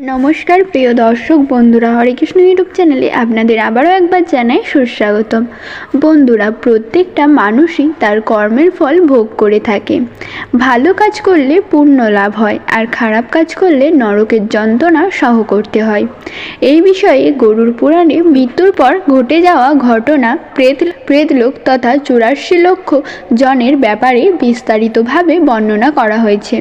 নমস্কার, প্রিয় দর্শক বন্ধুরা, হরে কৃষ্ণ ইউটিউব চ্যানেলে আপনাদের আবারও একবার জানাই সুস্বাগতম। বন্ধুরা, প্রত্যেকটা মানুষই তার কর্মের ফল ভোগ করে থাকে। ভালো কাজ করলে পুণ্য লাভ হয়, আর খারাপ কাজ করলে নরকের যন্ত্রণা সহ করতে হয়। এই বিষয়ে গরুর পুরাণে মৃত্যুর পর ঘটে যাওয়া ঘটনা প্রেত, প্রেতলোক তথা চুরাশি লক্ষ জনের ব্যাপারে বিস্তারিতভাবে বর্ণনা করা হয়েছে।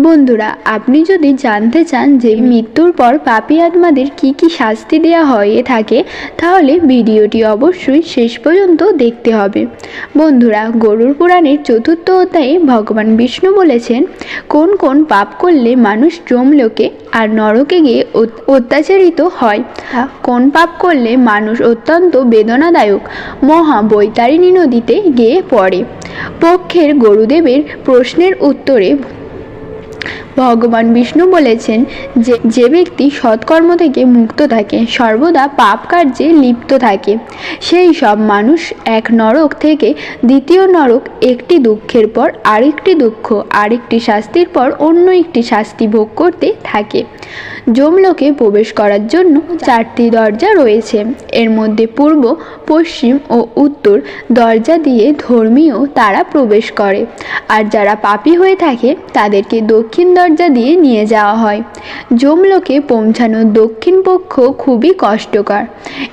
বন্ধুরা, আপনি যদি জানতে চান যে মৃত্যুর পর পাপী আত্মাদের কি কি শাস্তি দেওয়া হয়ে থাকে, তাহলে ভিডিওটি অবশ্যই শেষ পর্যন্ত দেখতে হবে। বন্ধুরা, গরুর পুরাণের চতুর্থ অধ্যায়ে ভগবান বিষ্ণু বলেছেন, কোন কোন পাপ করলে মানুষ জমলোকে আর নরকে গিয়ে অত্যাচারিত হয়? কোন পাপ করলে মানুষ অত্যন্ত বেদনাদায়ক, মহা বৈতারিণী নদীতে গিয়ে পড়ে? পক্ষের গরুদেবের প্রশ্নের উত্তরে ভগবান বিষ্ণু বলেছেন যে যে ব্যক্তি সৎকর্ম থেকে মুক্ত থাকে, সর্বদা পাপ কার্যে লিপ্ত থাকে। সেই সব মানুষ এক নরক থেকে দ্বিতীয় নরক একটি দুঃখের পর আরেকটি দুঃখ, আরেকটি শাস্তির পর অন্য একটি শাস্তি ভোগ করতে থাকে। যমলোকে প্রবেশ করার জন্য চারটি দরজা রয়েছে। এর মধ্যে পূর্ব, পশ্চিম ও উত্তর দরজা দিয়ে ধর্মীয় তারা প্রবেশ করে। আর যারা পাপী হয়ে থাকে, তাদেরকে দক্ষিণ দরজা দিয়ে নিয়ে যাওয়া হয়। যমলোকে পৌঁছানোর দক্ষিণ পক্ষ খুবই কষ্টকর।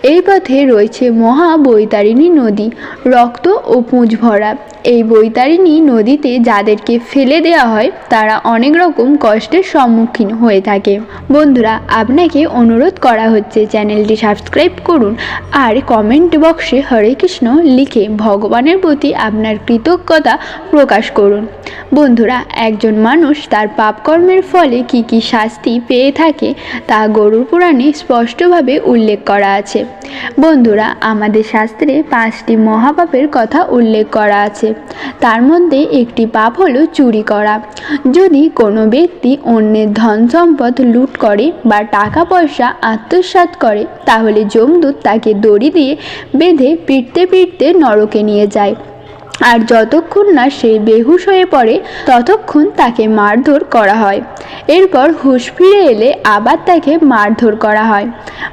এই পথে রয়েছে মহা বৈতারিণী নদী, রক্ত ও পুঁজ ভরা। এই বৈতারিণী নদীতে যাদেরকে ফেলে দেওয়া হয়, তারা অনেক রকম কষ্টের সম্মুখীন হয়ে থাকে। বন্ধুরা, আপনাকে অনুরোধ করা হচ্ছে চ্যানেলটি সাবস্ক্রাইব করুন আর কমেন্ট বক্সে হরে কৃষ্ণ লিখে ভগবানের প্রতি আপনার কৃতজ্ঞতা প্রকাশ করুন। বন্ধুরা, একজন মানুষ তার পাপকর্মের ফলে কি কি শাস্তি পেয়ে থাকে তা গরুর পুরাণে স্পষ্টভাবে উল্লেখ করা আছে। বন্ধুরা, আমাদের শাস্ত্রে পাঁচটি মহাপাপের কথা উল্লেখ করা আছে। তার মধ্যে একটি পাপ হলো চুরি করা। যদি কোনো ব্যক্তি অন্যের ধন সম্পদ লুট করে বা টাকা পয়সা আত্মসাত করে, তাহলে যমদূত তাকে দড়ি দিয়ে বেঁধে পিটতে পিটতে নরকে নিয়ে যায়। আর যতক্ষণ না সে বেহুশ হয়ে পড়ে, ততক্ষণ তাকে মারধর করা হয়। এরপর হুশ ফিরে এলে আবার তাকে মারধর করা হয়।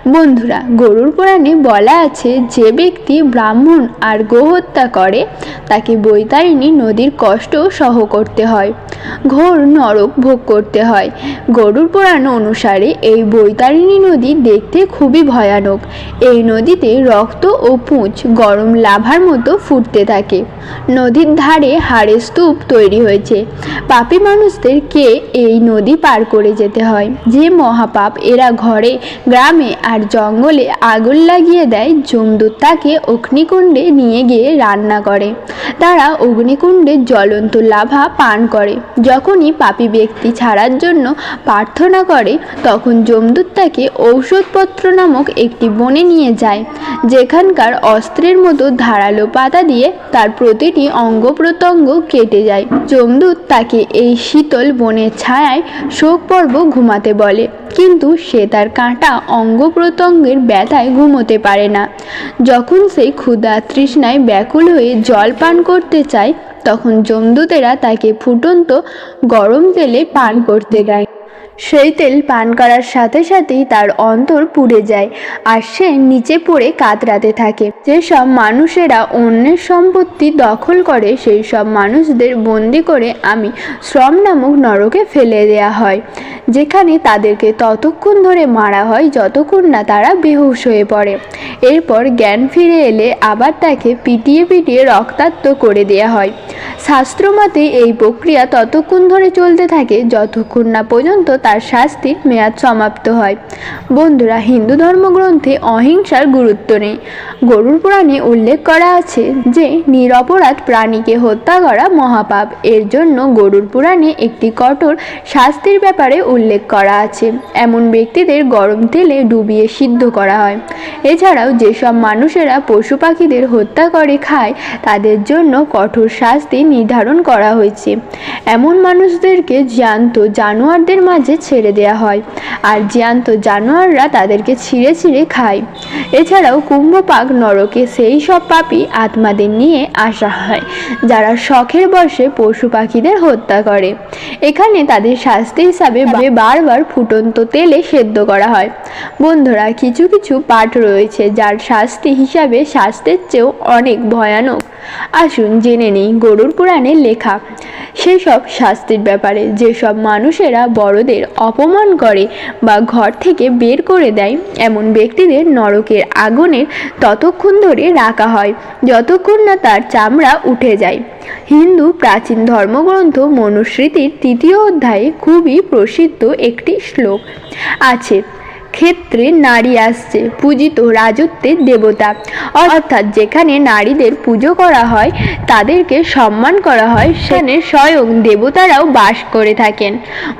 বন্ধুরা, গরুর পুরাণে বলা আছে, যে ব্যক্তি ব্রাহ্মণ আর গোহত্যা করে, তাকে বৈতারিণী নদীর কষ্ট সহ করতে হয়। ঘোর নরক ভোগ করতে হয়। গরুর পুরাণ অনুসারে এই বৈতারিণী নদী দেখতে খুবই ভয়ানক। এই নদীতে রক্ত ও পুঁজ গরম লাভার মতো ফুটতে থাকে। নদীর ধারে হাড়ের স্তূপ তৈরি হয়েছে। পাপী মানুষদেরকে এই নদী পার করে যেতে হয়। যে মহাপাপ এরা ঘরে, গ্রামে আর জঙ্গলে আগুন লাগিয়ে দেয়, জমদূত তাকে অগ্নিকুণ্ডে নিয়ে গিয়ে রান্না করে। তারা অগ্নিকুণ্ডে জ্বলন্ত লাভা পান করে। যখনই পাপী ব্যক্তি ছাড়ার জন্য প্রার্থনা করে, তখন যমদূত তাকে ঔষধপত্র নামক একটি বনে নিয়ে যায়। যেখানকার অস্ত্রের মতো ধারালো পাতা দিয়ে তার প্রতিটি অঙ্গ প্রত্যঙ্গ কেটে যায়। যমদূত তাকে এই শীতল বনের ছায়ায় শোক পর্ব ঘুমাতে বলে। কিন্তু সে তার কাঁটা অঙ্গ প্রত্যঙ্গের ব্যথায় ঘুমোতে পারে না। যখন সে ক্ষুধা তৃষ্ণায় ব্যাকুল হয়ে জল পান করতে চায়, তখন যমদূতেরা তাকে ফুটন্ত গরম তেলে পান করতে দেয়। সেই তেল পান করার সাথে সাথেই তার অন্তর পুড়ে যায় আর সে নিচে পড়ে কাতরাতে থাকে। যেসব মানুষেরা অন্যের সম্পত্তি দখল করে সেই সব মানুষদের বন্দি করে আমি শ্রম নামক নরকে ফেলে দেয়া হয়, যেখানে তাদেরকে ততক্ষণ ধরে মারা হয় যতক্ষণ না তারা বেহুশ হয়ে পড়ে। এরপর জ্ঞান ফিরে এলে আবার তাকে পিটিয়ে পিটিয়ে রক্তাক্ত করে দেয়া হয়। শাস্ত্রমতে এই প্রক্রিয়া ততক্ষণ ধরে চলতে থাকে যতক্ষণ না পর্যন্ত তার শাস্তির মেয়াদ সমাপ্ত হয়। বন্ধুরা, হিন্দু ধর্মগ্রন্থে অহিংসার গুরুত্ব নেই। গরুর পুরাণে উল্লেখ করা আছে যে, নিরপরাধ প্রাণীকে হত্যা করা মহাপাপ। এর জন্য গরুর পুরাণে একটি কঠোর শাস্তির ব্যাপারে উল্লেখ করা আছে। এমন ব্যক্তিদের গরম তেলে ডুবিয়ে সিদ্ধ করা হয়। এছাড়াও যেসব মানুষেরা পশু পাখিদের হত্যা করে খায়, তাদের জন্য কঠোর শাস্তি নির্ধারণ করা হয়েছে। এমন মানুষদেরকে জ্যান্ত জানোয়ারদের মাঝে ছেড়ে দেওয়া হয় আর জ্যান্ত জানোয়াররা তাদেরকে ছিঁড়ে ছিঁড়ে খায়। এছাড়াও কুম্ভপাক নরকে সেই সব পাপী আত্মাদের নিয়ে আসা হয়, যারা শখের বশে পশু পাখিদের হত্যা করে। এখানে তাদের শাস্তি হিসাবে বারবার ফুটন্ত তেলে সেদ্ধ করা হয়। বন্ধুরা, কিছু কিছু পাঠ রয়েছে যার শাস্তি হিসাবে শাস্তির চেয়েও অনেক ভয়ানক। আসুন জেনে নেই গরুর পুরাণে লেখা। সেসব শাস্তির ব্যাপারে যেসব মানুষেরা বড়দের অপমান করে বা ঘর থেকে বের করে দেয়, এমন ব্যক্তিদের নরকের আগুনের ততক্ষণ ধরে রাখা হয়, যতক্ষণ না তার চামড়া উঠে যায়। হিন্দু প্রাচীন ধর্মগ্রন্থ মনুস্মৃতির তৃতীয় অধ্যায়ে খুবই প্রসিদ্ধ একটি শ্লোক আছে। ক্ষেত্রে নারী আসছে, পূজিত রাজত্বের দেবতা। অর্থাৎ যেখানে নারীদের পুজো করা হয়, তাদেরকে সম্মান করা হয়, সেখানে স্বয়ং দেবতারাও বাস করে থাকেন।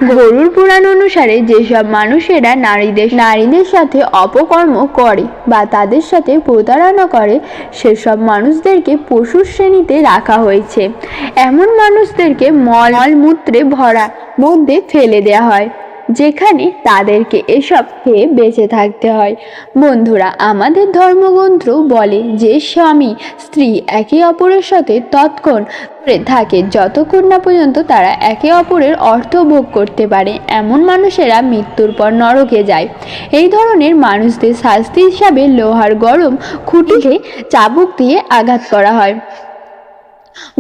গরুর পুরাণ অনুসারে যেসব মানুষেরা নারীদের নারীদের সাথে অপকর্ম করে বা তাদের সাথে প্রতারণা করে, সেসব মানুষদেরকে পশুর শ্রেণীতে রাখা হয়েছে। এমন মানুষদেরকে মল মূত্রে ভরা মধ্যে ফেলে দেওয়া হয়। যেখানে তাদেরকে এসব খেয়ে বেঁচে থাকতে হয়। বন্ধুরা, আমাদের ধর্মগ্রন্থ বলে যে স্বামী, স্ত্রী একে অপরের সাথে তৎক্ষণ করে থাকে। যতক্ষণ না পর্যন্ত তারা একে অপরের অর্থ ভোগ করতে পারে, এমন মানুষেরা মৃত্যুর পর নরকে যায়। এই ধরনের মানুষদের শাস্তি হিসাবে লোহার গরম খুঁটিকে চাবুক দিয়ে আঘাত করা হয়।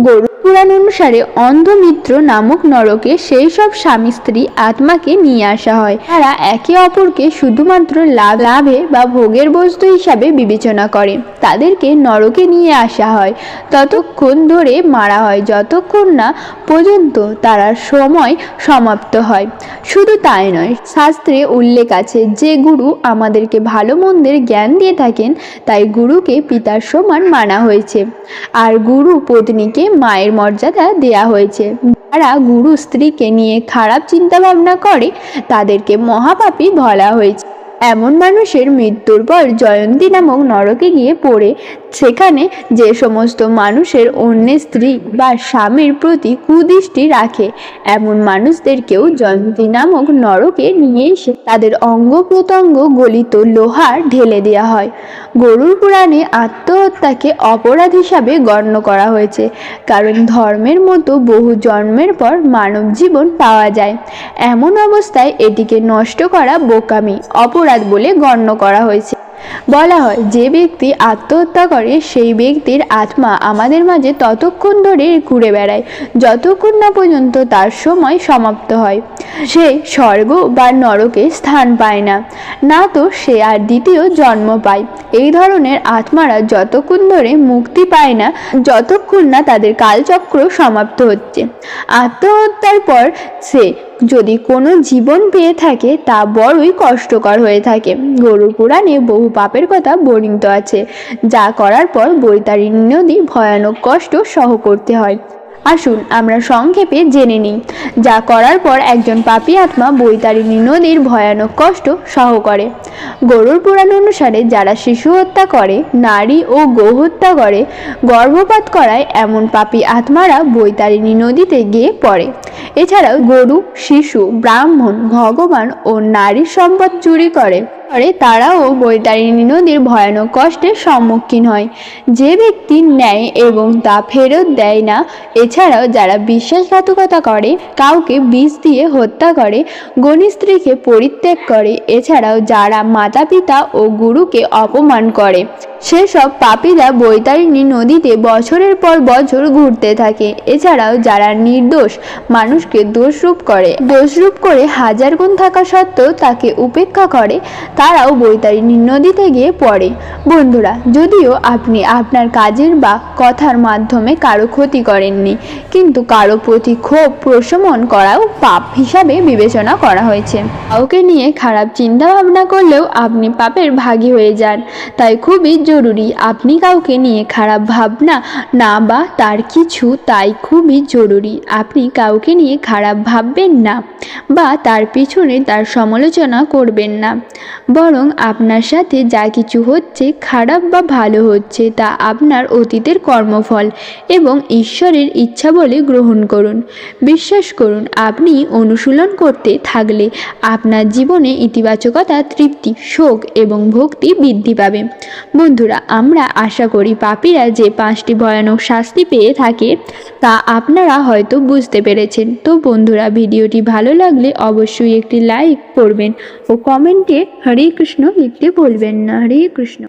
গরু পুরাণ অনুসারে অন্ধমিত্র নামক নরকে সেই সব স্বামী স্ত্রী আত্মাকে নিয়ে আসা হয়। তারা একে অপরকে শুধুমাত্র লাভ লাভে বা ভোগের বস্তু হিসাবে বিবেচনা করে। তাদেরকে নরকে নিয়ে আসা হয়। ততক্ষণ ধরে মারা হয়। যতক্ষণ না পর্যন্ত তারা সময় সমাপ্ত হয়। শুধু তাই নয়, শাস্ত্রে উল্লেখ আছে, যে গুরু আমাদেরকে ভালো মন্দের জ্ঞান দিয়ে থাকেন, তাই গুরুকে পিতার সমান মানা হয়েছে। আর গুরু পত্নীকে মায়ের মর্যাদা দেয়া হয়েছে। যারা গুরু স্ত্রীকে নিয়ে খারাপ চিন্তা ভাবনা করে, তাদেরকে মহাপাপী বলা হয়েছে। এমন মানুষের মৃত্যুর পর জয়ন্তী নামক নরকে গিয়ে পড়ে। সেখানে যে সমস্ত মানুষের অন্য স্ত্রী বা স্বামীর প্রতি কুদৃষ্টি রাখে, এমন মানুষদেরকেও জয়ন্তী নামক নরকে নিয়ে এসে তাদের অঙ্গ প্রত্যঙ্গ গলিত লোহার ঢেলে দেওয়া হয়। গরুর পুরাণে আত্মহত্যাকে অপরাধ হিসাবে গণ্য করা হয়েছে, কারণ ধর্মের মতো বহু জন্মের পর মানব জীবন পাওয়া যায়। এমন অবস্থায় এটিকে নষ্ট করা বোকামি অপরাধ বলে গণ্য করা হয়েছে। বলা হয়, যে ব্যক্তি আত্মহত্যা করে, সেই ব্যক্তির আত্মা আমাদের মাঝে ততক্ষণ ধরে ঘুরে বেড়ায়, যতক্ষণ না পর্যন্ত তার সময় সমাপ্ত হয়। সে স্বর্গ বা নরকে স্থান পায় না। না তো সে আর দ্বিতীয় জন্ম পায়। এই ধরনের আত্মারা যতক্ষণ ধরে মুক্তি পায় না, যতক্ষণ না তাদের কালচক্র সমাপ্ত হচ্ছে। আত্মহত্যার পর সে যদি কোনো জীবন পেয়ে থাকে, তা বড়ই কষ্টকর হয়ে থাকে। গরুর পুরাণে বহু পাপের কথা বর্ণিত আছে। যা করার পর বৈতারিণী নদী ভয়ানক কষ্ট সহ করতে হয়। আসুন, আমরা সংক্ষেপে জেনে নিই। যা করার পর একজন পাপী আত্মা বৈতারিণী নদীর ভয়ানক কষ্ট সহ করে। গরুর পুরাণ অনুসারে যারা শিশু হত্যা করে, নারী ও গোহত্যা করে, গর্ভপাত করায় এমন পাপী আত্মারা বৈতারিণী নদীতে গিয়ে পড়ে। এছাড়াও গরু, শিশু, ব্রাহ্মণ, ভগবান ও নারীর সম্পদ চুরি করে। করে তারাও বৈতারিণী নদীর ভয়ানক কষ্টের সম্মুখীন হয়। যে ব্যক্তি নেয় এবং তা ফেরত দেয় না, এছাড়াও যারা বিশ্বাসঘাতকতা করে, কাউকে বিষ দিয়ে হত্যা করে, গণিস্ত্রীকে পরিত্যাগ করে, এছাড়াও যারা মাতা পিতা ও গুরুকে অপমান করে। সেসব পাপীরা বৈতারিণী নদীতে বছরের পর বছর ঘুরতে থাকে। এছাড়াও যারা নির্দোষ, মানুষকে দোষরূপ করে। দোষরূপ করে হাজার গুণ থাকা সত্ত্বেও তাকে উপেক্ষা করে, তারাও বৈতারিণী নদীতে গিয়ে পড়ে। বন্ধুরা, যদিও আপনি আপনার কাজের বা কথার মাধ্যমে কারও ক্ষতি করেননি, কিন্তু কারও প্রতি ক্ষোভ প্রশমন করাও পাপ হিসাবে বিবেচনা করা হয়েছে। কাউকে নিয়ে খারাপ চিন্তা ভাবনা করলেও আপনি পাপের ভাগী হয়ে যান। তাই খুবই জরুরি। আপনি কাউকে নিয়ে খারাপ ভাবনা না বা তার কিছু, তাই খুবই জরুরি। আপনি কাউকে নিয়ে খারাপ ভাববেন না বা তার পিছনে তার সমালোচনা করবেন না। বরং আপনার সাথে যা কিছু হচ্ছে খারাপ বা ভালো হচ্ছে, তা আপনার অতীতের কর্মফল এবং ঈশ্বরের ইচ্ছা বলে গ্রহণ করুন। বিশ্বাস করুন, আপনি অনুশীলন করতে থাকলে আপনার জীবনে ইতিবাচকতা, তৃপ্তি, শোক এবং ভক্তি বৃদ্ধি পাবে। বন্ধুরা, আমরা আশা করি পাপিরা যে পাঁচটি ভয়ানক শাস্তি পেয়ে থাকে, তা আপনারা হয়তো বুঝতে পেরেছেন। তো বন্ধুরা, ভিডিওটি ভালো লাগলে অবশ্যই একটি লাইক করবেন ও কমেন্টে হরে কৃষ্ণ লিখতে বলবেন না। হরে কৃষ্ণ।